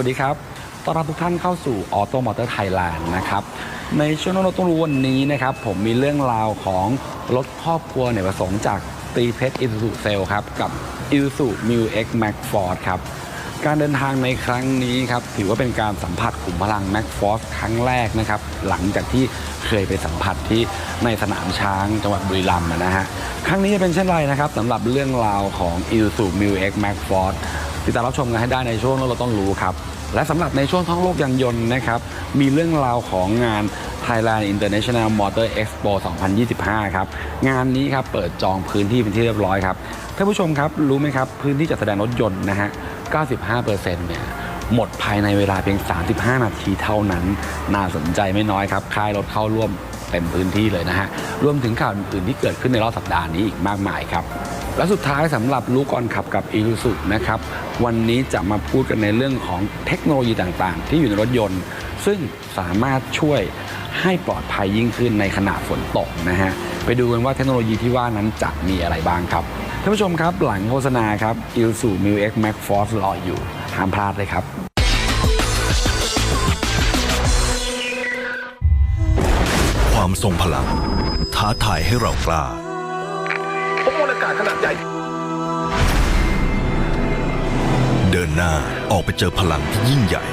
วัสดีครับ ต้อนรับทุกท่านเข้าสู่ Auto Motor Thailand นะครับ ในช่วงเราต้องรู้วันนี้นะครับ ผมมีเรื่องราวของรถครอบครัวเนี่ยประสงค์จากตีเพชรอิซูซูเซลครับ กับ i s u z u m u X Max Force ครับ การเดินทางในครั้งนี้ครับ ถือว่าเป็นการสัมผัสขุมพลัง Max Force ครั้งแรกนะครับ หลังจากที่เคยไปสัมผัสที่ในสนามช้างจังหวัดบุรีรัมย์นะฮะ ครั้งนี้จะเป็นเช่นไรนะครับสำหรับเรื่องราวของ i s u z u m u X Max Force ติดตามรับชมกันให้ได้ในช่วงเราต้องรู้ครับ และสำหรับในช่วงท่องโลกยานยนต์นะครับ มีเรื่องราวของงาน Thailand International Motor Expo 2025 ครับ งานนี้ครับเปิดจองพื้นที่เป็นที่เรียบร้อยครับท่านผู้ชมครับรู้ไหมครับ พื้นที่จัดแสดงรถยนต์นะฮะ 95%เนี่ยหมดภายในเวลาเพียง 35 นาทีเท่านั้น น่าสนใจไม่น้อยครับ ค่ายรถเข้าร่วมเต็มพื้นที่เลยนะฮะ รวมถึงข่าวอื่นๆที่เกิดขึ้นในรอบสัปดาห์นี้อีกมากมายครับ และสุดท้ายสำหรับรู้ก่อนขับกับ i ี u สุนะครับ วันนี้จะมาพูดกันในเรื่องของเทคโนโลยีต่างๆ ที่อยู่ในรถยนต์ ซึ่งสามารถช่วยให้ปลอดภัยยิ่งขึ้นในขณะฝนตกนะฮะ ไปดูกันว่าเทคโนโลยีที่ว่านั้นจะมีอะไรบ้างครับท่านผู้ชมครับหลังโฆษณาครับ i l s u m u X Max Force รออยู่ห้ามพลาดเลยครับความทรงพลัง ท้าทายให้เรากล้าากาศขนาดใหญ่ เดินหน้าออกไปเจอพลังที่ยิ่งใหญ่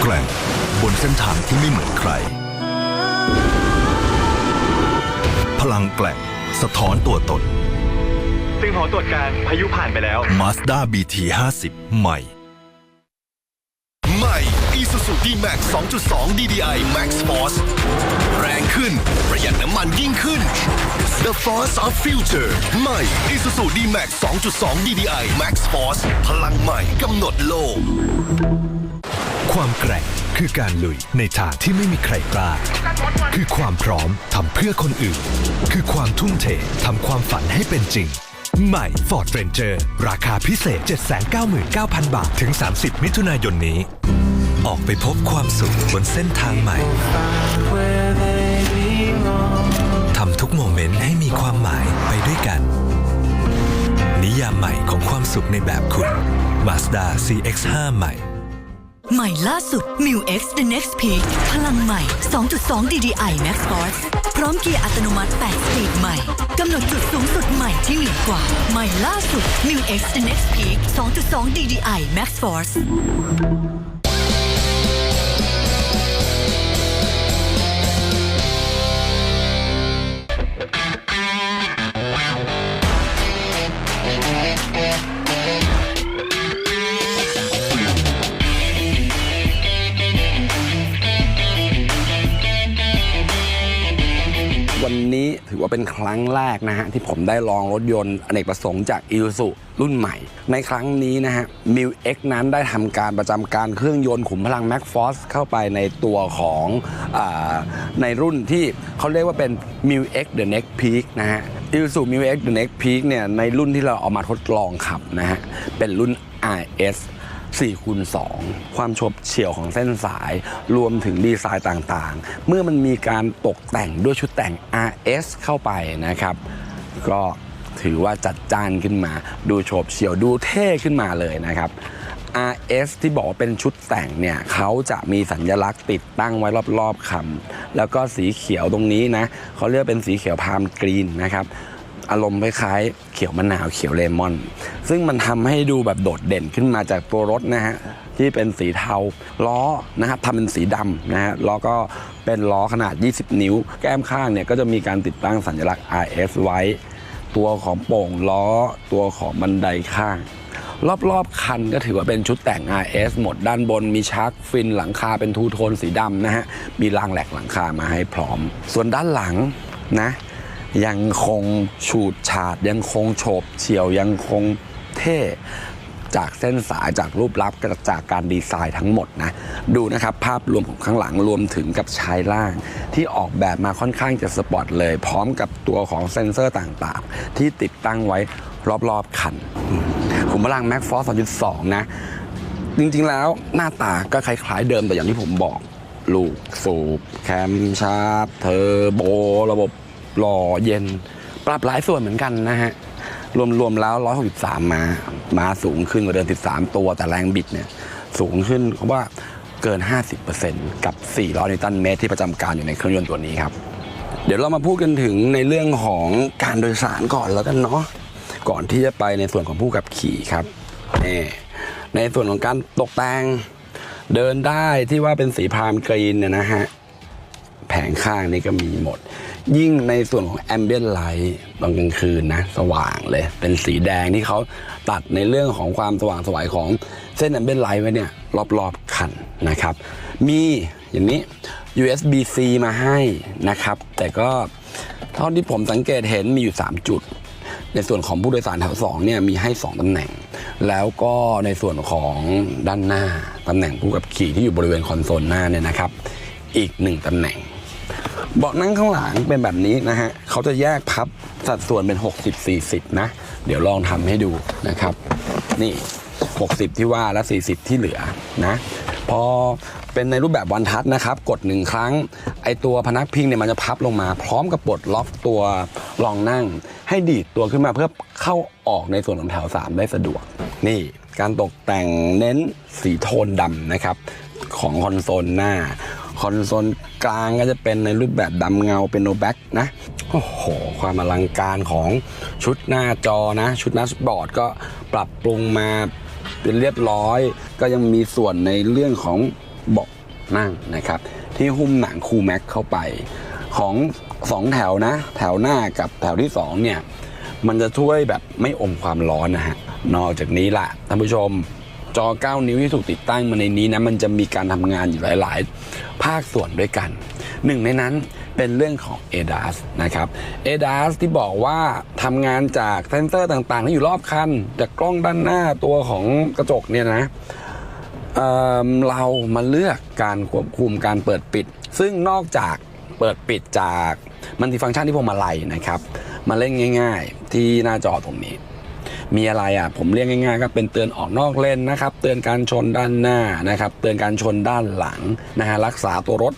แกร่งบนเส้นทางที่ไม่เหมือนใคร พลังแกร่งสะท้อนตัวตนซึ่งหอตรวจการพายุผ่านไปแล้ว Mazda BT 50ใหม่ใหม่ Isuzu D-Max 2.2 DDI Max Force แรงขึ้น ประหยัดน้ำมันยิ่งขึ้น The Force of Future ใหม่ Isuzu D-Max 2.2 DDI Max Force พลังใหม่กำหนดโลก ความแกร่งคือการลุยในทางที่ไม่มีใครกล้า คือความพร้อมทำเพื่อคนอื่น คือความทุ่มเททำความฝันให้เป็นจริง ใหม่ Ford Ranger ราคาพิเศษ 799,000 บาท ถึง 30 มิถุนายนนี้ ออกไปพบความสุขบนเส้นทางใหม่ทำทุกโมเมนต์ให้มีความหมายไปด้วยกัน นิยามใหม่ของความสุขในแบบคุณ Mazda CX-5 ใหม่ ใหม่ล่าสุด m i u X The Next Peak พลังใหม่ 2.2 DDI Max Force พร้อมเกียร์อัตโนมัติ 8 สปีดใหม่กำหนดจุดสูงสุดใหม่ที่เหนือกว่า ใหม่ล่าสุด m i u X The Next Peak 2.2 DDI Max Force ถือว่าเป็นครั้งแรกนะฮะ ที่ผมได้ลองรถยนต์อเนกประสงค์จาก i s u z u รุ่นใหม่ ในครั้งนี้นะฮะ m i l X นั้นได้ทำการประจำการเครื่องยนต์ขุมพลัง Max Force เข้าไปในตัวของอในรุ่นที่เขาเรียกว่าเป็น m i l X The Next Peak นะฮะ i s u z u m i l X The Next Peak เนี่ยในรุ่นที่เราเอามาทดลองขับนะฮะเป็นรุ่น RS 4คูณ2ความโฉบเฉี่ยวของเส้นสายรวมถึงดีไซน์ต่างๆ เมื่อมันมีการตกแต่งด้วยชุดแต่ง RS เข้าไปนะครับ ก็ถือว่าจัดจ้านขึ้นมา ดูโฉบเฉี่ยวดูเท่ขึ้นมาเลยนะครับ RS ที่บอกว่าเป็นชุดแต่งเนี่ยเขาจะมีสัญลักษณ์ติดตั้งไว้รอบๆคำแล้วก็สีเขียวตรงนี้นะเขาเรียกเป็นสีเขียวพามกรีนนะครับ อารมณ์คล้ายๆเขียวมะนาวเขียวเลมอน ซึ่งมันทำให้ดูแบบโดดเด่นขึ้นมาจากตัวรถนะฮะที่เป็นสีเทาล้อนะครับทำเป็นสีดำนะฮะล้อก็เป็นล้อขนาด 20 นิ้ว แก้มข้างเนี่ยก็จะมีการติดตั้งสัญลักษณ์ RS ไว้ ตัวของโป่งล้อตัวของบันไดข้าง รอบๆ คันก็ถือว่าเป็นชุดแต่ง RS หมดด้านบนมีชักฟินหลังคาเป็นทูโทนสีดำนะฮะมีรางแหลกหลังคามาให้พร้อม ส่วนด้านหลังนะ ยังคงฉูดฉาด ยังคงโฉบเฉี่ยวยังคงเท่จากเส้นสายจากรูปลักษณ์จากการดีไซน์ทั้งหมดนะ ดูนะครับ ภาพรวมของข้างหลังรวมถึงกับชายล่าง ที่ออกแบบมาค่อนข้างจะสปอร์ตเลย พร้อมกับตัวของเซ็นเซอร์ต่างๆ ที่ติดตั้งไว้รอบๆ คันขุมพลัง Max Force 2.2 นะ จริงๆแล้วหน้าตาก็คล้าย ๆ เดิมแต่อย่างที่ผมบอก ลูกสูบ แคมชาร์ปเทอร์โบ ระบบ หล่อเย็น ปรับหลายส่วนเหมือนกันนะฮะ รวมๆแล้ว 163ม้าม้าสูงขึ้นกว่าเดิม 13 ตัวแต่แรงบิดเนี่ยสูงขึ้นเพราะว่าเกิน 50%กับ 400 นิวตันเมตรที่ประจำการอยู่ในเครื่องยนต์ตัวนี้ครับ เดี๋ยวเรามาพูดกันถึงในเรื่องของการโดยสารก่อนแล้วกันเนาะก่อนที่จะไปในส่วนของผู้ขับขี่ครับนี่ในส่วนของการตกแต่งเดินได้ที่ว่าเป็นสีพรามกรีนเนี่ยนะฮะแผงข้างนี่ก็มีหมด ยิ่งในส่วนของแอมเบียนไลท์ตอนกลางคืนนะ สว่างเลย เป็นสีแดงที่เขาตัดในเรื่องของความสว่างสวายของเส้นแอมเบียนไลท์ไว้เนี่ย รอบๆคันนะครับ มีอย่างนี้ USB-C มาให้นะครับ แต่ก็เท่าที่ผมสังเกตเห็นมีอยู่ 3 จุด ในส่วนของผู้โดยสารแถว2เนี่ยมีให้ 2ตำแหน่ง แล้วก็ในส่วนของด้านหน้าตำแหน่งผู้ขับขี่ที่อยู่บริเวณคอนโซลหน้าเนี่ยนะครับ อีก 1ตำแหน่ง เบาะนั่งข้างหลังเป็นแบบนี้นะฮะเขาจะแยกพับสัดส่วนเป็น 60-40 นะ เดี๋ยวลองทำให้ดูนะครับ นี่ 60 ที่ว่าและ 40 ที่เหลือนะพอเป็นในรูปแบบวันทัศนะครับ กดหนึ่งครั้ง ไอตัวพนักพิงเนี่ยมันจะพับลงมา พร้อมกับปลดล็อกตัวรองนั่ง ให้ดีดตัวขึ้นมาเพื่อเข้าออกในส่วนของแถว 3 ได้สะดวก นี่การตกแต่งเน้นสีโทนดำนะครับ ของคอนโซลหน้า คอนโซลกลางก็จะเป็นในรูปแบบดำเงาเป็นโนแบ็กนะ โอ้โห ความอลังการของชุดหน้าจอนะ ชุดหน้าสปอร์ตก็ปรับปรุงมาเป็นเรียบร้อย ก็ยังมีส่วนในเรื่องของเบาะนั่งนะครับ ที่หุ้มหนังคูแม็กเข้าไป ของสองแถวนะ แถวหน้ากับแถวที่สองเนี่ย มันจะช่วยแบบไม่อมความร้อนนะฮะ นอกจากนี้ล่ะท่านผู้ชม จอ 9 นิ้วที่ถูกติดตั้งมาในนี้นะมันจะมีการทำงานอยู่หลาย ๆ ภาคส่วนด้วยกัน หนึ่งในนั้นเป็นเรื่องของ ADAS นะครับ ADAS ที่บอกว่าทำงานจากเซนเซอร์ต่างๆ ที่อยู่รอบคัน จากกล้องด้านหน้าตัวของกระจกเนี่ยนะเเรามาเลือกการควบคุมการเปิดปิด ซึ่งนอกจากเปิดปิดจากมันติฟังก์ชันที่พวงมาลัยนะครับ มาเล่นง่าย ๆ ที่หน้าจอตรงนี้ มีอะไรอะผมเรียกง่ายๆก็เป็นเตือนออกนอกเลนนะครับ เตือนการชนด้านหน้านะครับ เตือนการชนด้านหลังนะฮะรักษาตัวรถ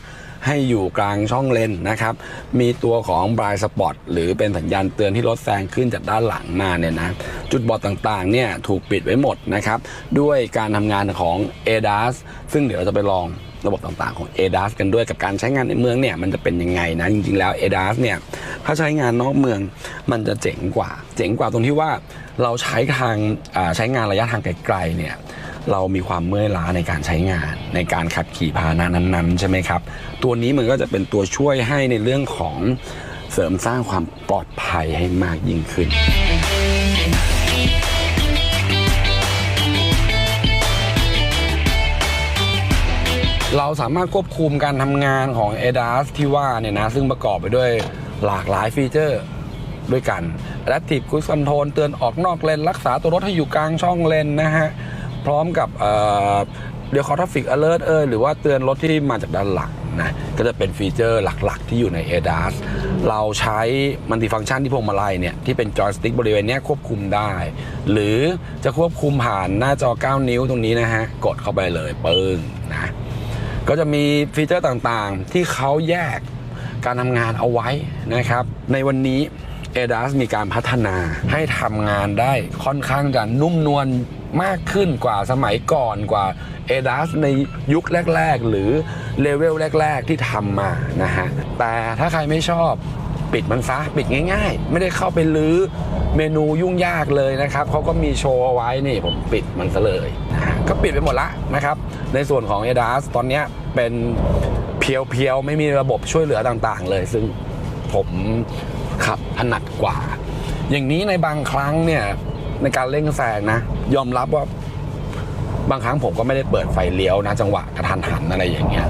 ให้อยู่กลางช่องเลนนะครับ มีตัวของ blind spot หรือเป็นสัญญาณเตือนที่รถแซงขึ้นจากด้านหลังมาเนี่ยนะ จุดบอดต่างๆเนี่ยถูกปิดไว้หมดนะครับ ด้วยการทำงานของ ADAS ซึ่งเดี๋ยวเราจะไปลอง ระบบต่างๆของ ADAS กันด้วยกับการใช้งานในเมืองเนี่ยมันจะเป็นยังไงนะ จริงๆแล้ว ADAS เนี่ยถ้าใช้งานนอกเมืองมันจะเจ๋งกว่า เจ๋งกว่าตรงที่ว่าเราใช้ทางใช้งานระยะทางไกลๆเนี่ยเรามีความเมื่อยล้าในการใช้งานในการขับขี่พาหนะนั้นๆใช่ไหมครับ ตัวนี้มันก็จะเป็นตัวช่วยให้ในเรื่องของเสริมสร้างความปลอดภัยให้มากยิ่งขึ้น เราสามารถควบคุมการทำงานของ ADAS ที่ว่าเนี่ยนะซึ่งประกอบไปด้วยหลากหลายฟีเจอร์ด้วยกัน Adaptive Cruise Control เตือนออกนอกเลน รักษาตัวรถให้อยู่กลางช่องเลนนะฮะ พร้อมกับเดี๋ยวคอทัฟฟิก alert เอยหรือว่าเตือนรถที่มาจากด้านหลังนะก็จะเป็นฟีเจอร์หลักๆ ที่อยู่ใน ADAS เราใช้มัลติฟังก์ชันที่พวงมาลัยเนี่ย ที่เป็นจอยสติ๊กบริเวณนี้ควบคุมได้ หรือจะควบคุมผ่านหน้าจอ 9 นิ้วตรงนี้นะฮะ กดเข้าไปเลยปึ้งนะ ก็จะมีฟีเจอร์ต่างๆ ที่เขาแยกการทำงานเอาไว้นะครับ ในวันนี้ ADAS มีการพัฒนาให้ทำงานได้ค่อนข้างจะนุ่มนวลมากขึ้นกว่าสมัยก่อนกว่า ADAS ในยุคแรก ๆ หรือเลเวลแรก ๆ ที่ทำมานะฮะ แต่ถ้าใครไม่ชอบปิดมันซะปิดง่าย ๆ ไม่ได้เข้าไปลื้อเมนูยุ่งยากเลยนะครับเขาก็มีโชว์เอาไว้นี่ผมปิดมันซะเลยนะฮะ ก็ปิดไปหมดละนะครับ ในส่วนของ ADAS ตอนนี้เป็นเพียวๆ ไม่มีระบบช่วยเหลือต่างๆ เลย ซึ่งผมขับถนัดกว่า อย่างนี้ในบางครั้งเนี่ย ในการเร่งแซงนะ ยอมรับว่าบางครั้งผมก็ไม่ได้เปิดไฟเลี้ยวนะ จังหวะกระทันหันอะไรอย่างเงี้ย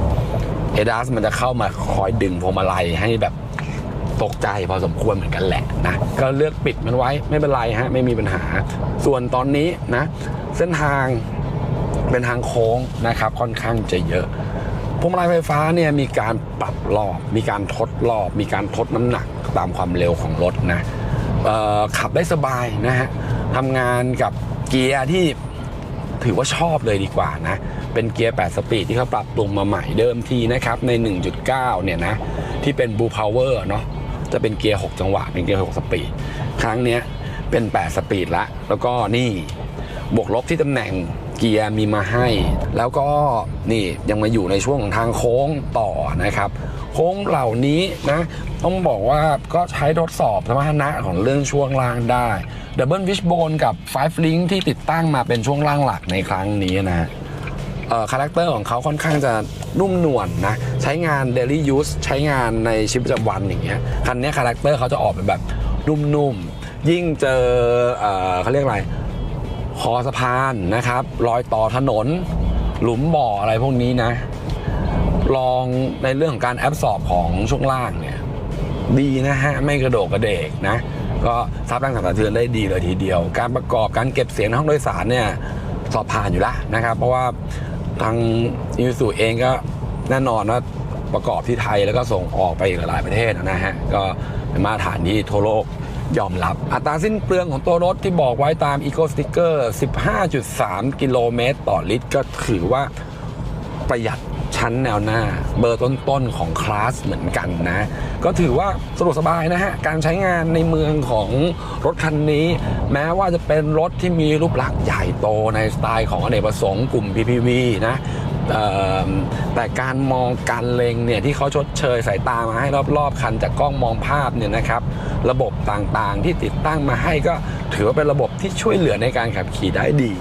ADAS มันจะเข้ามาคอยดึงพวงมาลัยให้แบบตกใจพอสมควรเหมือนกันแหละนะ ก็เลือกปิดมันไว้ไม่เป็นไรฮะ ไม่มีปัญหา ส่วนตอนนี้นะ เส้นทาง เป็นทางโค้งนะครับค่อนข้างจะเยอะพวงมาลัยไฟฟ้าเนี่ยมีการปรับรอบ มีการทดรอบ มีการทดน้ำหนักตามความเร็วของรถนะขับได้สบายนะฮะทำงานกับเกียร์ที่ถือว่าชอบเลยดีกว่านะ เป็นเกียร์ 8 สปีดที่เขาปรับปรุงมาใหม่เดิมทีนะครับ ใน 1.9 เนี่ยนะ ที่เป็น Blue Power เนาะจะเป็นเกียร์ 6 จังหวะ เป็นเกียร์ 6 สปีด ครั้งเนี้ยเป็น 8 สปีดละ แล้วก็นี่ บวกลบที่ตำแหน่ง กียร์มีมาให้ แล้วก็นี่ยังมาอยู่ในช่วงของทางโค้งต่อนะครับ โค้งเหล่านี้นะต้องบอกว่าก็ใช้ทดสอบสมรรถนะของเรื่องช่วงล่างได้ดับเบิลวิชโบนกับ 5 Link ที่ติดตั้งมาเป็นช่วงล่างหลักในครั้งนี้นะเอ่อคาแรคเตอร์ของเขาค่อนข้างจะนุ่มนวลนะใช้งาน daily use ใช้งานในชีวิตประจำวันอย่างเงี้ยคันนี้คาแรคเตอร์เขาจะออกเป็นแบบนุ่มๆยิ่งเจอเอ่อเขาเรียกอะไร คอสะพานนะครับ รอยต่อถนน หลุมบ่ออะไรพวกนี้นะ ลองในเรื่องของการแอบสอบของช่วงล่างเนี่ย ดีนะฮะ ไม่กระโดดกระเดกนะ ก็ซับแรงสั่นสะเทือนได้ดีเลยทีเดียว การประกอบการเก็บเสียงในห้องโดยสารเนี่ย สอบผ่านอยู่แล้วนะครับ เพราะว่าทางยูสุเองก็แน่นอนว่าประกอบที่ไทยแล้วก็ส่งออกไปหลายประเทศนะฮะ ก็เป็นมาตรฐานที่ทั่วโลก ยอมรับ อัตราสิ้นเปลืองของตัวรถที่บอกไว้ตาม Eco Sticker 15.3 กิโลเมตรต่อลิตร ก็ถือว่าประหยัดชั้นแนวหน้า เบอร์ต้นๆของคลาสเหมือนกันนะ ก็ถือว่าสะดวกสบายนะฮะ การใช้งานในเมืองของรถคันนี้ แม้ว่าจะเป็นรถที่มีรูปลักษณ์ใหญ่โตในสไตล์ของอเนกประสงค์กลุ่ม PPV นะ แต่การมองการเล็งเนี่ยที่เขาชดเชยสายตามาให้รอบๆ คันจากกล้องมองภาพเนี่ยนะครับ ระบบต่างๆที่ติดตั้งมาให้ก็ถือว่าเป็นระบบที่ช่วยเหลือในการขับขี่ได้ดี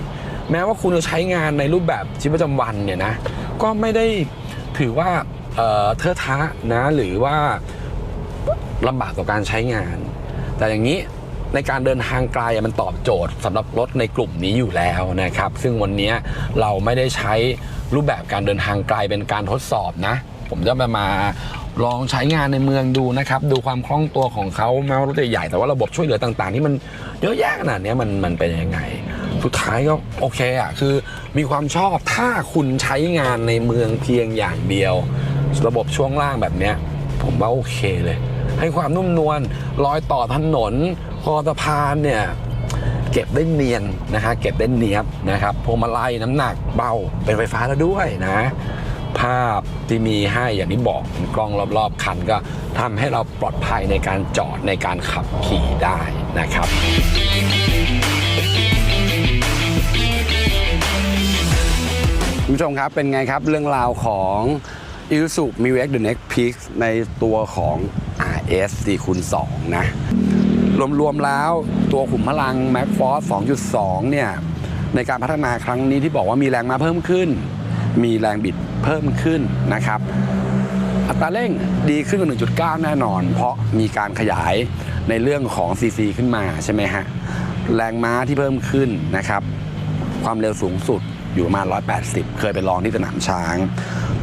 แม้ว่าคุณจะใช้งานในรูปแบบชีวิตประจำวันเนี่ยนะก็ไม่ได้ถือว่าเอ่อเทอะทะนะหรือว่าลำบากต่อการใช้งาน แต่อย่างนี้ ในการเดินทางไกลมันตอบโจทย์สำหรับรถในกลุ่มนี้อยู่แล้วนะครับ ซึ่งวันนี้เราไม่ได้ใช้รูปแบบการเดินทางไกลเป็นการทดสอบนะ ผมจะมามาลองใช้งานในเมืองดูนะครับ ดูความคล่องตัวของเขาแม้ว่ารถจะใหญ่แต่ว่าระบบช่วยเหลือต่างๆ ที่มันเยอะแยะขนาดนี้มันมันเป็นยังไง สุดท้ายก็โอเคอะคือมีความชอบถ้าคุณใช้งานในเมืองเพียงอย่างเดียว ระบบช่วงล่างแบบเนี้ยผมว่าโอเคเลย ให้ความนุ่มนวลรอยต่อถนน คอสะพานเนี่ยเก็บได้เนียนนะฮะเก็บได้เนียบนะครับพวงมาลัยน้ำหนักเบาเป็นไฟฟ้าแล้วด้วยนะ ภาพที่มีให้อย่างที่บอกกล้องรอบๆคันก็ทำให้เราปลอดภัยในการจอดในการขับขี่ได้นะครับคุณผู้ชมครับเป็นไงครับเรื่องราวของ i s u m i x The Next Peak ในตัวของ RS 4คูณ2นะ รวมๆแล้ว ตัวขุมพลัง Max Force 2.2 เนี่ย ในการพัฒนาครั้งนี้ที่บอกว่ามีแรงมาเพิ่มขึ้น มีแรงบิดเพิ่มขึ้นนะครับ อัตราเร่งดีขึ้นกว่า 1.9 แน่นอน เพราะมีการขยายในเรื่องของ CC ขึ้นมาใช่ไหมฮะ แรงม้าที่เพิ่มขึ้นนะครับ ความเร็วสูงสุดอยู่ประมาณ 180 เคยไปลองที่สนามช้าง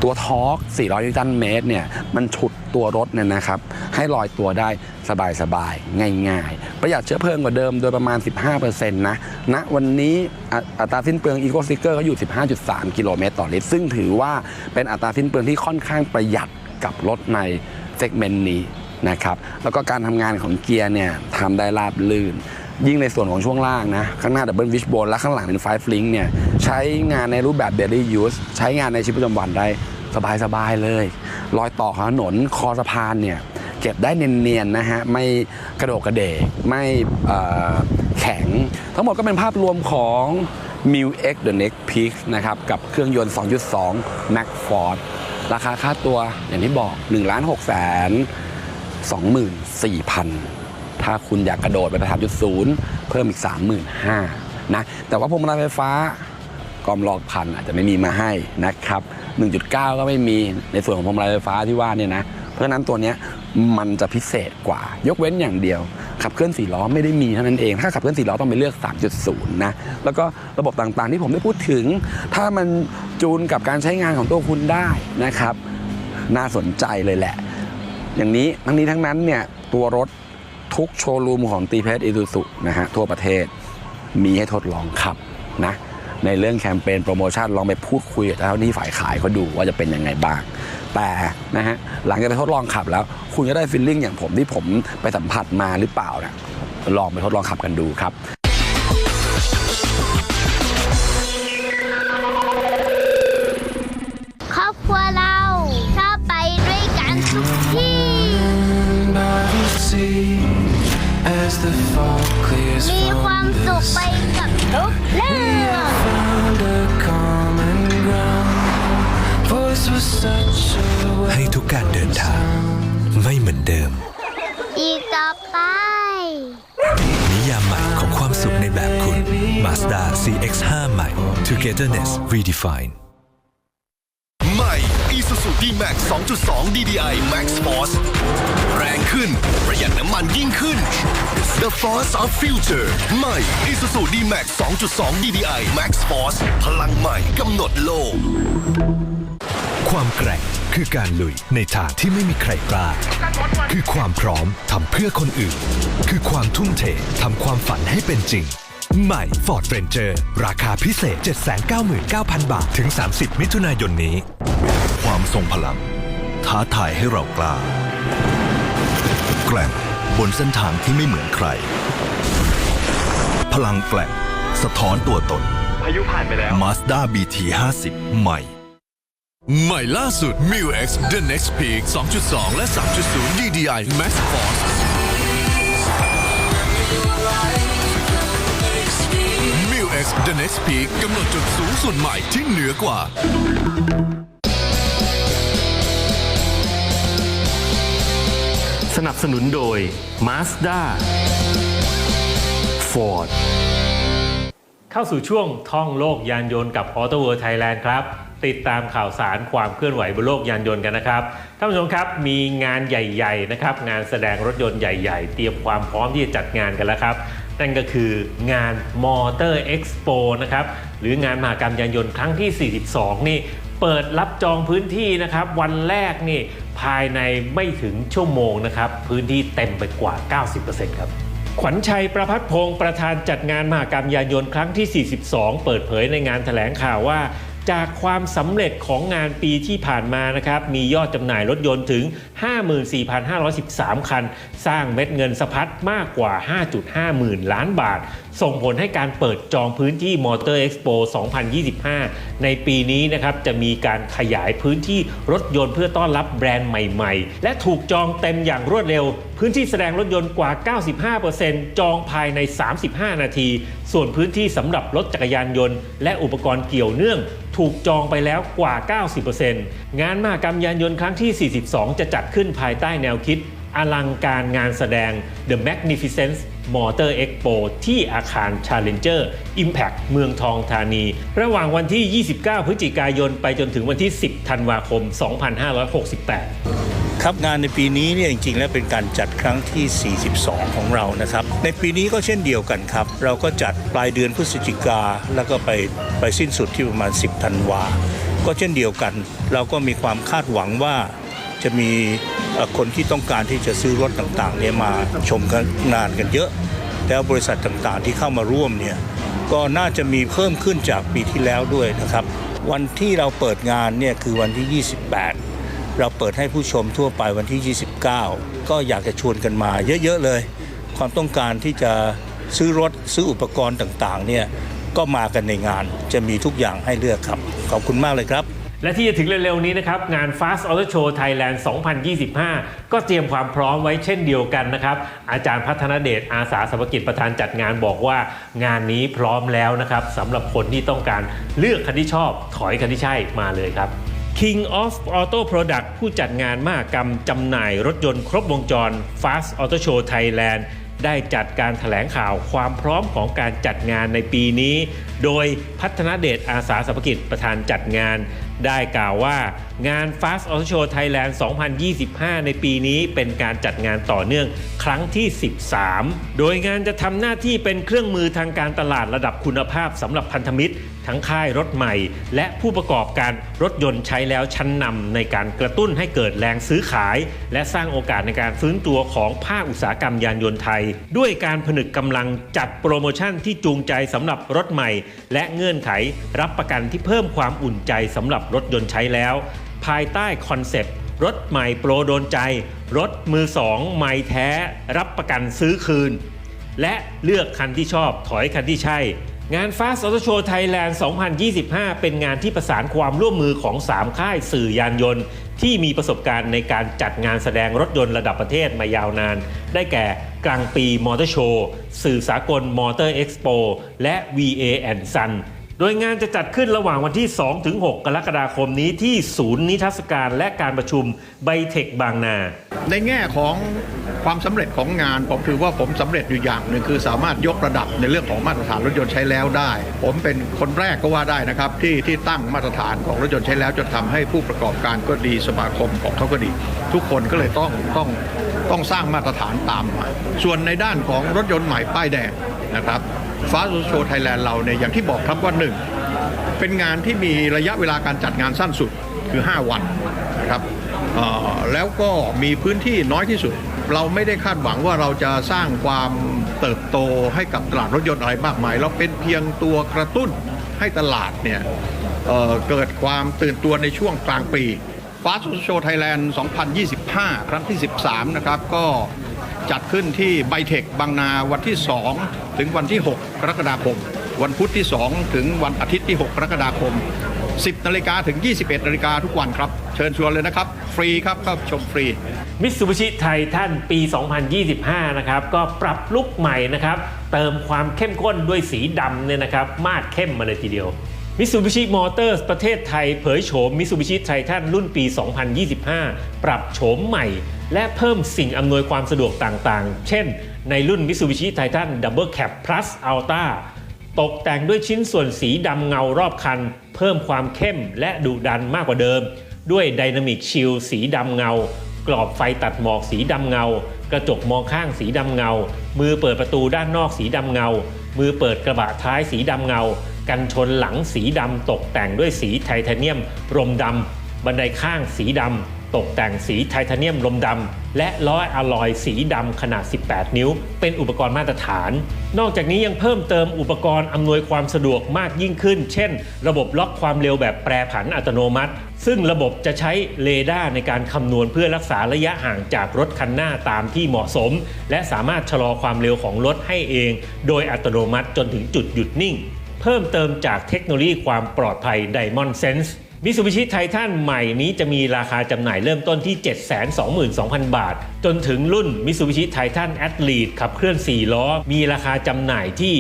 ตัวทอร์ก400 นิวตันเมตรเนี่ยมันฉุดตัวรถเนี่ยนะครับ ให้ลอยตัวได้สบายๆ ง่ายๆ ประหยัดเชื้อเพลิงกว่าเดิมโดยประมาณ 15%นะณวันนี้อัตราสิ้นเปลือง Eco Sticker ก็อยู่ 15.3 กิโลเมตรต่อลิตร ซึ่งถือว่าเป็นอัตราสิ้นเปลืองที่ค่อนข้างประหยัดกับรถในเซกเมนต์นี้นะครับ แล้วก็การทำงานของเกียร์เนี่ยทำได้ราบลื่นยิ่งในส่วนของช่วงล่างนะ ข้างหน้าดับเบิลวิชโบนและข้างหลังเป็นไฟฟลิงเนี่ย ใช้งานในรูปแบบ daily use ใช้งานในชีวิตประจำวันได้ สบายๆเลย รอยต่อของถนนคอสะพานเนี่ยเก็บได้เนียนๆนะฮะไม่กระโดดกระเดกไม่แข็ง ทั้งหมดก็เป็นภาพรวมของ m i l X The Next Peak นะครับ กับเครื่องยนต์ 2.2 Max Force ราคาค่าตัวอย่างที่บอก1,624,000 ถ้าคุณอยากกระโดดไปประทับจุดศูนย์เพิ่มอีก 35,000นะแต่ว่าพวงมาลัยไฟฟ้ากอมลอกพันอาจจะไม่มีมาให้นะครับ 1.9 ก็ไม่มีในส่วนของพวงมาลัยไฟฟ้าที่ว่าเนี่ยนะ เพราะฉะนั้นตัวเนี้ยมันจะพิเศษกว่ายกเว้นอย่างเดียว ขับเคลื่อนสี่ล้อไม่ได้มีเท่านั้นเอง ถ้าขับเคลื่อนสี่ล้อต้องไปเลือก 3.0 นะ แล้วก็ระบบต่างๆที่ผมได้พูดถึง ถ้ามันจูนกับการใช้งานของตัวคุณได้นะครับ น่าสนใจเลยแหละ อย่างนี้ทั้งนี้ทั้งนั้นเนี่ยตัวรถทุกโชว์รูมของตีเพสอิซูซุนะฮะทั่วประเทศมีให้ทดลองขับนะ ในเรื่องแคมเปญโปรโมชั่นลองไปพูดคุยกับเจ้าหน้าที่ฝ่ายขายเขาดูว่าจะเป็นยังไงบ้าง แต่นะฮะหลังจากไปทดลองขับแล้ว คุณจะได้ฟีลลิ่งอย่างผมที่ผมไปสัมผัสมาหรือเปล่านะลองไปทดลองขับกันดูครับครอบครัวเราชอบไปด้วยกันทุกที่ Body see as as the fog clears มีความสุขไปกับทุกเรื่อง ไม่เหมือนเดิม อีกต่อไป นิยามใหม่ของความสุขในแบบคุณ Mazda CX-5 ใหม่ Togetherness Redefined ใหม่ Isuzu D-Max 2.2 DDI Max Force แรงขึ้น ประหยัดน้ำมันยิ่งขึ้น The Force of Future ใหม่ Isuzu D-Max 2.2 DDI Max Force พลังใหม่กำหนดโลก ความแกร่งคือการลุยในทางที่ไม่มีใครกล้า คือความพร้อมทำเพื่อคนอื่น คือความทุ่มเททำความฝันให้เป็นจริง ใหม่ Ford Ranger ราคาพิเศษ 799,000 บาท ถึง 30 มิถุนายนนี้ ความทรงพลัง ท้าทายให้เรากล้า แกร่งบนเส้นทางที่ไม่เหมือนใคร พลังแกร่งสะท้อนตัวตน พายุผ่านไปแล้ว Mazda BT 50ใหม่ ใหม่ล่าสุด m i u X The Next Peak 2.2 และ 3.0 DDI Max Force m i u X The Next Peak กำหนดจุดสูงสุดใหม่ที่เหนือกว่า สนับสนุนโดย Mazda Ford เข้าสู่ช่วงท่องโลกยานยนต์กับ Auto World Thailand ครับ ติดตามข่าวสารความเคลื่อนไหวบนโลกยานยนต์กันนะครับท่านผู้ชมครับมีงานใหญ่ๆนะครับงานแสดงรถยนต์ใหญ่ ๆ เตรียมความพร้อมที่จะจัดงานกันแล้วครับนั่นก็คืองาน Motor Expo นะครับหรืองานมหกรรมยานยนต์ครั้งที่ 42 นี่เปิดรับจองพื้นที่นะครับ วันแรกนี่ภายในไม่ถึงชั่วโมงนะครับ พื้นที่เต็มไปกว่า 90%ครับขวัญชัยประพัฒพงศ์ประธานจัดงานมหกรรมยานยนต์ครั้งที่ 42 เปิดเผยในงานแถลงข่าวว่า จากความสำเร็จของงานปีที่ผ่านมานะครับมียอดจำหน่ายรถยนต์ถึง 54,513 คัน สร้างเม็ดเงินสะพัดมากกว่า 5.5 หมื่นล้านบาทส่งผลให้การเปิดจองพื้นที่มอเตอร์เอ็กซ์โป2025 ในปีนี้นะครับจะมีการขยายพื้นที่รถยนต์เพื่อต้อนรับแบรนด์ใหม่ๆ และถูกจองเต็มอย่างรวดเร็ว พื้นที่แสดงรถยนต์กว่า 95%จองภายใน 35 นาที ส่วนพื้นที่สำหรับรถจักรยานยนต์ และอุปกรณ์เกี่ยวเนื่องถูกจองไปแล้วกว่า 90%งานมหกรรมยานยนต์ครั้งที่ 42 จะจัดขึ้นภายใต้แนวคิด อลังการงานแสดง The Magnificent Motor Expo ที่อาคาร Challenger Impact เมืองทองธานี ระหว่างวันที่ 29 พฤศจิกายน ไปจนถึงวันที่ 10 ธันวาคม 2568ครับงานในปีนี้เนี่ยจริงๆ แล้วเป็นการจัดครั้งที่ 42 ของเรานะครับ ในปีนี้ก็เช่นเดียวกันครับ เราก็จัดปลายเดือนพฤศจิกา แล้วก็ไปไปสิ้นสุดที่ประมาณ 10 ธันวา ก็เช่นเดียวกัน เราก็มีความคาดหวังว่า จะมีคนที่ต้องการที่จะซื้อรถต่างๆเนี่ยมาชมกันงานกันเยอะ แล้วบริษัทต่างๆที่เข้ามาร่วมเนี่ยก็น่าจะมีเพิ่มขึ้นจากปีที่แล้วด้วยนะครับ วันที่เราเปิดงานเนี่ยคือวันที่ 28 เราเปิดให้ผู้ชมทั่วไปวันที่ 29 ก็อยากจะชวนกันมาเยอะๆเลย ความต้องการที่จะซื้อรถซื้ออุปกรณ์ต่างๆเนี่ยก็มากันในงานจะมีทุกอย่างให้เลือกครับ ขอบคุณมากเลยครับ และที่จะถึงเร็วๆนี้นะครับ งาน Fast Auto Show Thailand 2025 ก็เตรียมความพร้อมไว้เช่นเดียวกันนะครับ อาจารย์พัฒนเดชอาสาสมกิจประธานจัดงานบอกว่างานนี้พร้อมแล้วนะครับสำหรับคนที่ต้องการเลือกคันที่ชอบ ถอยคันที่ใช่มาเลยครับ King of Auto Product ผู้จัดงานมหกรรมจำหน่ายรถยนต์ครบวงจร Fast Auto Show Thailand ได้จัดการถแถลงข่าวความพร้อมของการจัดงานในปีนี้ โดยพัฒนาเดชอาสาสมกิจประธานจัดงาน ได้กล่าวว่างาน Fast Auto Show Thailand 2025 ในปีนี้เป็นการจัดงานต่อเนื่องครั้งที่ 13 โดยงานจะทำหน้าที่เป็นเครื่องมือทางการตลาดระดับคุณภาพสำหรับพันธมิตร ทั้งค่ายรถใหม่ และผู้ประกอบการรถยนต์ใช้แล้วชั้นนำในการกระตุ้นให้เกิดแรงซื้อขาย และสร้างโอกาสในการฟื้นตัวของภาคอุตสาหกรรมยานยนต์ไทย ด้วยการผนึกกำลังจัดโปรโมชั่นที่จูงใจสำหรับรถใหม่และเงื่อนไขรับประกันที่เพิ่มความอุ่นใจสำหรับรถยนต์ใช้แล้ว ภายใต้คอนเซปต์รถใหม่โปรโดนใจ รถมือสองใหม่แท้ รับประกันซื้อคืน และเลือกคันที่ชอบถอยคันที่ใช่ งาน Fast Auto Show Thailand 2025 เป็นงานที่ประสานความร่วมมือของ 3 ค่ายสื่อยานยนต์ ที่มีประสบการณ์ในการจัดงานแสดงรถยนต์ระดับประเทศมายาวนาน ได้แก่กลางปีมอเตอร์โชว์สื่อสากลมอเตอร์เอ็กซ์โปและ VA and Sun โดยงานจะจัดขึ้นระหว่างวันที่ 2 ถึง 6 กรกฎาคมนี้ที่ศูนย์นิทรรศการและการประชุมไบเทคบางนา ในแง่ของความสำเร็จของงานผมถือว่าผมสำเร็จอยู่อย่างหนึ่งคือสามารถยกระดับในเรื่องของมาตรฐานรถยนต์ใช้แล้วได้ ผมเป็นคนแรกก็ว่าได้นะครับที่ที่ตั้งมาตรฐานของรถยนต์ใช้แล้วจนทำให้ผู้ประกอบการก็ดีสมาคมของเขาก็ดี ทุกคนก็เลยต้องต้องต้องสร้างมาตรฐานตามมาส่วนในด้านของรถยนต์ใหม่ป้ายแดง นะครับฟ้าโชว์ไทยแลนด์เราเนี่ยอย่างที่บอกครับว่าหนึ่งเป็นงานที่มีระยะเวลาการจัดงานสั้นสุดคือ 5 วันนะครับแล้วก็มีพื้นที่น้อยที่สุด เราไม่ได้คาดหวังว่าเราจะสร้างความเติบโตให้กับตลาดรถยนต์อะไรมากมาย เราเป็นเพียงตัวกระตุ้นให้ตลาดเนี่ยเเกิดความตื่นตัวในช่วงกลางปีฟาสโชว์ไทยแลนด์2025 ครั้งที่ 13 นะครับก็ จัดขึ้นที่ไบเทคบางนาวันที่ 2 ถึงวันที่ 6 กรกฎาคม วันพุธที่ 2 ถึงวันอาทิตย์ที่ 6 กรกฎาคม 10นาฬิกาถึง 21นาฬิกาทุกวันครับ เชิญชวนเลยนะครับ ฟรีครับเข้าชมฟรีมิตซูบิชิไททันปี 2025 นะครับ ก็ปรับลุกใหม่นะครับ เติมความเข้มข้นด้วยสีดำเนี่ยนะครับ มากเข้มมาเลยทีเดียว มิ t ูบิชิมอเตอร์ประเทศไทยเผยโฉมมิ t ูบิชิไททันรุ่นปี 2025 ปรับโฉมใหม่ และเพิ่มสิ่งอำนวยความสะดวกต่างๆ เช่น ในรุ่นมิ t ูบิชิไททันดับเบิลแคป plus Ultra ตกแต่งด้วยชิ้นส่วนสีดำเงารอบคัน เพิ่มความเข้มและดุดันมากกว่าเดิม ด้วยไดนามิกชิลสีดำเงา กรอบไฟตัดหมอกสีดำเงา กระจกมองข้างสีดำเงา มือเปิดประตูด้านนอกสีดำเงา มือเปิดกระบะท้ายสีดำเงา กันชนหลังสีดำตกแต่งด้วยสีไทเทเนียมรมดำบันไดข้างสีดำตกแต่งสีไทเทเนียมลมดำและล้ออะลอยสีดำขนาด 18 นิ้ว เป็นอุปกรณ์มาตรฐาน นอกจากนี้ยังเพิ่มเติมอุปกรณ์อำนวยความสะดวกมากยิ่งขึ้น เช่น ระบบล็อกความเร็วแบบแปรผันอัตโนมัติ ซึ่งระบบจะใช้เรดาร์ในการคำนวณเพื่อรักษาระยะห่างจากรถคันหน้าตามที่เหมาะสม และสามารถชะลอความเร็วของรถให้เอง โดยอัตโนมัติจนถึงจุดหยุดนิ่ง เพิ่มเติมจากเทคโนโลยีความปลอดภัย Diamond Sense มิ t ูบิชิไททันใหม่นี้จะมีราคาจำหน่ายเริ่มต้นที่ 722,000 บาท จนถึงรุ่นมิ t ูบิชิไททันแอดลีดขับเคลื่อน 4 ล้อ มีราคาจำหน่ายที่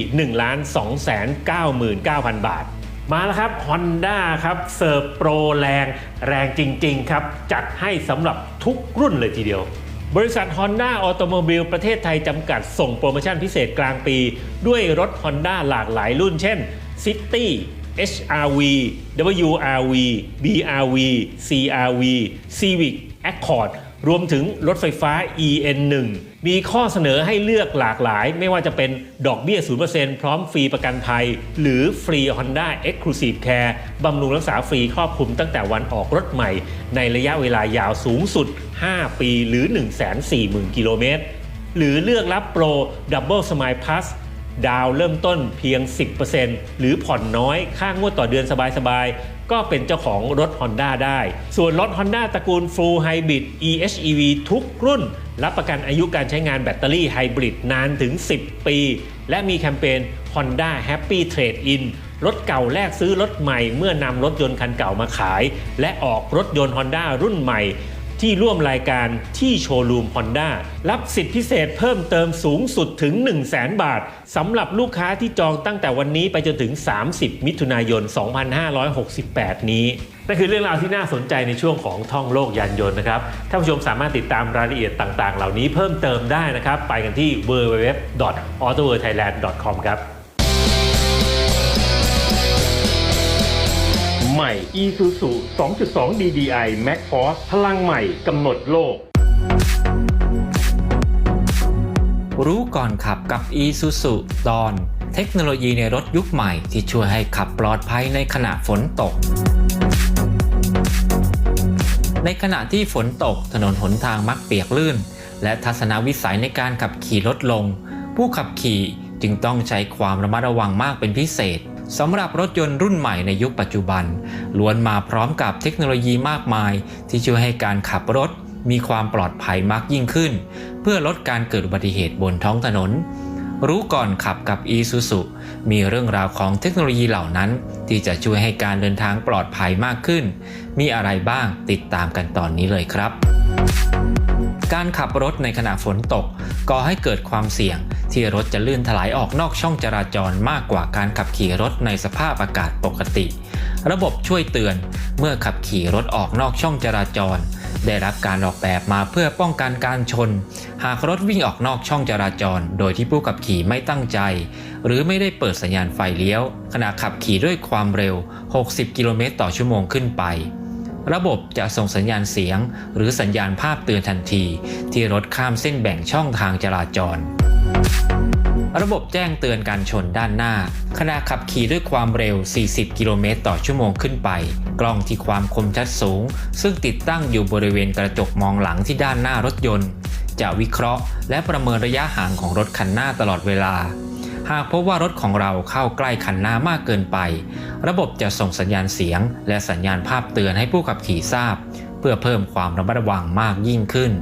1,299,000 บาท มาแล้วครับ Honda ครับ เสิร์ฟโปรแรง แรงจริง ๆ ครับ จัดให้สำหรับทุกรุ่นเลยทีเดียว บริษัท Honda Automobile ประเทศไทยจำกัดส่งโปรโมชั่นพิเศษกลางปี ด้วยรถ Honda หลากหลายรุ่น เช่น City HRV WRV BRV CRV Civic Accord รวมถึงรถไฟฟ้า EN1 มีข้อเสนอให้เลือกหลากหลาย ไม่ว่าจะเป็นดอกเบี้ย 0%พร้อมฟรีประกันภัย หรือฟรี Honda Exclusive Care บำรุงรักษาฟรีครอบคลุมตั้งแต่วันออกรถใหม่ ในระยะเวลายาวสูงสุด 5 ปีหรือ 140,000 กิโลเมตร หรือเลือกรับโปร Double Smile Plus ดาวเริ่มต้นเพียง 10%หรือผ่อนน้อยค่างวดต่อเดือนสบายๆ ก็เป็นเจ้าของรถ Honda ได้ ส่วนรถ Honda ตระกูล Full Hybrid EHEV ทุกรุ่น รับประกันอายุการใช้งานแบตเตอรี่ไฮบริดนานถึง 10 ปี และมีแคมเปญ Honda Happy Trade In รถเก่าแลกซื้อรถใหม่เมื่อนำรถยนต์คันเก่ามาขาย และออกรถยนต์ Honda รุ่นใหม่ ที่ร่วมรายการที่โชว์รูม Honda รับสิทธิพิเศษเพิ่มเติมสูงสุดถึง 1 0 0 0 0แบาทสำหรับลูกค้าที่จองตั้งแต่วันนี้ไปจนถึง 30 มิถุนายน 2568 นี้นั่นคือเรื่องราวที่น่าสนใจในช่วงของท่องโลกยานยนต์นะครับท่านผู้ชมสามารถติดตามรายละเอียดต่างๆ เหล่านี้เพิ่มเติมได้นะครับ ไปกันที่ www.autoworldthailand.com ครับ ใหม่ Isuzu 2.2 DDI Max Force พลังใหม่กำหนดโลก รู้ก่อนขับกับ Isuzu ตอน เทคโนโลยีในรถยุคใหม่ที่ช่วยให้ขับปลอดภัยในขณะฝนตก ในขณะที่ฝนตกถนนหนทางมักเปียกลื่น และทัศนวิสัยในการขับขี่ลดลง ผู้ขับขี่จึงต้องใช้ความระมัดระวังมากเป็นพิเศษ สำหรับรถยนต์รุ่นใหม่ในยุคปัจจุบัน ล้วนมาพร้อมกับเทคโนโลยีมากมาย ที่ช่วยให้การขับรถมีความปลอดภัยมากยิ่งขึ้น เพื่อลดการเกิดอุบัติเหตุบนท้องถนน รู้ก่อนขับกับ Isuzu มีเรื่องราวของเทคโนโลยีเหล่านั้น ที่จะช่วยให้การเดินทางปลอดภัยมากขึ้น มีอะไรบ้างติดตามกันตอนนี้เลยครับ การขับรถในขณะฝนตกก่อให้เกิดความเสี่ยง ที่รถจะลื่นถลายออกนอกช่องจราจรมากกว่าการขับขี่รถในสภาพอากาศปกติ ระบบช่วยเตือนเมื่อขับขี่รถออกนอกช่องจราจร ได้รับการออกแบบมาเพื่อป้องกันการชน หากรถวิ่งออกนอกช่องจราจร โดยที่ผู้ขับขี่ไม่ตั้งใจ หรือไม่ได้เปิดสัญญาณไฟเลี้ยว ขณะขับขี่ด้วยความเร็ว 60 กิโลเมตรต่อชั่วโมงขึ้นไป ระบบจะส่งสัญญาณเสียง หรือสัญญาณภาพเตือนทันที ที่รถข้ามเส้นแบ่งช่องทางจราจร ระบบแจ้งเตือนการชนด้านหน้า ขณะขับขี่ด้วยความเร็ว 40 กิโลเมตรต่อชั่วโมงขึ้นไป กล้องที่ความคมชัดสูง ซึ่งติดตั้งอยู่บริเวณกระจกมองหลังที่ด้านหน้ารถยนต์ จะวิเคราะห์ และประเมินระยะห่างของรถคันหน้าตลอดเวลา หากพบว่ารถของเราเข้าใกล้คันหน้ามากเกินไป ระบบจะส่งสัญญาณเสียง และสัญญาณภาพเตือนให้ผู้ขับขี่ทราบ เพื่อเพิ่มความระมัดระวังมากยิ่งขึ้น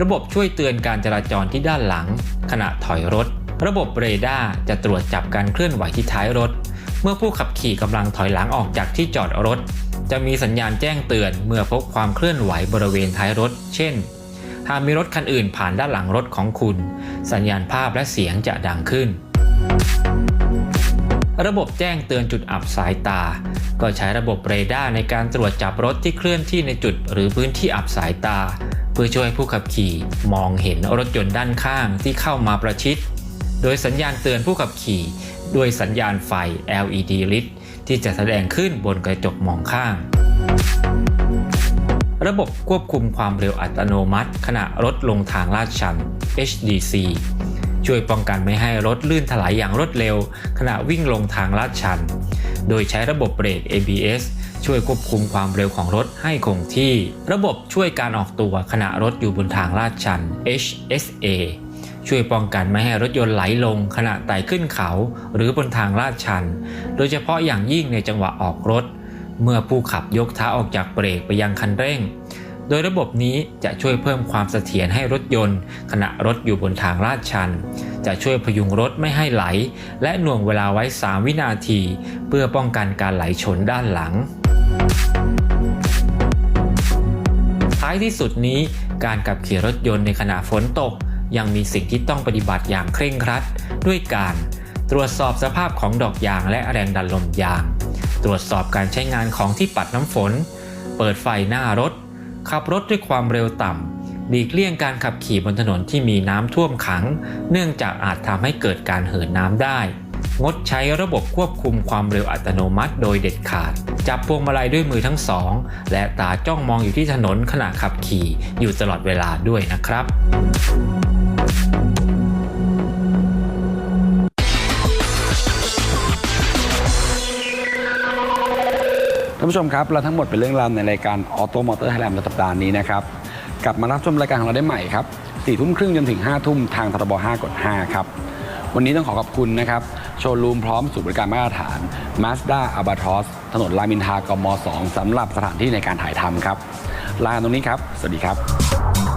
ระบบช่วยเตือนการจราจรที่ด้านหลัง ขณะถอยรถ ระบบเรดาร์จะตรวจจับการเคลื่อนไหวที่ท้ายรถ เมื่อผู้ขับขี่กำลังถอยหลังออกจากที่จอดรถจะมีสัญญาณแจ้งเตือนเมื่อพบความเคลื่อนไหวบริเวณท้ายรถ เช่น หากมีรถคันอื่นผ่านด้านหลังรถของคุณ สัญญาณภาพและเสียงจะดังขึ้น ระบบแจ้งเตือนจุดอับสายตา ก็ใช้ระบบเรดาร์ในการตรวจจับรถที่เคลื่อนที่ในจุด หรือพื้นที่อับสายตา เพื่อช่วยผู้ขับขี่มองเห็นรถยนต์ด้านข้างที่เข้ามาประชิด โดยสัญญาณเตือนผู้ขับขี่ด้วยสัญญาณไฟ LED ลิดที่จะแสดงขึ้นบนกระจกมองข้าง ระบบควบคุมความเร็วอัตโนมัติ ขณะรถลงทางลาดชัน HDC ช่วยป้องกันไม่ให้รถลื่นถลายอย่างรวดเร็ว ขณะวิ่งลงทางลาดชัน โดยใช้ระบบเบรก ABS ช่วยควบคุมความเร็วของรถให้คงที่ ระบบช่วยการออกตัวขณะรถอยู่บนทางลาดชัน HSA ช่วยป้องกันไม่ให้รถยนต์ไหลลงขณะไต่ขึ้นเขา หรือบนทางลาดชัน โดยเฉพาะอย่างยิ่งในจังหวะออกรถ เมื่อผู้ขับยกเท้าออกจากเบรกไปยังคันเร่ง โดยระบบนี้จะช่วยเพิ่มความเสถียรให้รถยนต์ ขณะรถอยู่บนทางลาดชัน จะช่วยพยุงรถไม่ให้ไหล และหน่วงเวลาไว้ 3 วินาที เพื่อป้องกันการไหลชนด้านหลัง ท้ายที่สุดนี้การขับขี่รถยนต์ในขณะฝนตก ยังมีสิ่งที่ต้องปฏิบัติอย่างเคร่งครัด ด้วยการ ตรวจสอบสภาพของดอกยางและแรงดันลมยาง ตรวจสอบการใช้งานของที่ปัดน้ำฝน เปิดไฟหน้ารถ ขับรถด้วยความเร็วต่ำหลีกเลี่ยงการขับขี่บนถนนที่มีน้ำท่วมขัง เนื่องจากอาจทำให้เกิดการเหินน้ำได้ งดใช้ระบบควบคุมความเร็วอัตโนมัติโดยเด็ดขาด จับพวงมาลัยด้วยมือทั้งสอง และตาจ้องมองอยู่ที่ถนนขณะขับขี่อยู่ตลอดเวลาด้วยนะครับ ท่านผู้ชมครับเราทั้งหมดเป็นเรื่องราวในรายการออโตมอเตอร์ไทยแลนด์สัปดาห์นี้นะครับกลับมารับชมรายการของเราได้ใหม่ครับสี่ทุ่มครึ่งจนถึง5้าทุ่มทางทรบ5กด5ครับวันนี้ต้องขอขอบคุณนะครับ โชว์รูมพร้อมสูตรบริการมาตรฐาน Mazda a b a t o s ถนนรามินทากม 2 สำหรับสถานที่ในการถ่ายทำครับ ลาตรงนี้ครับ สวัสดีครับ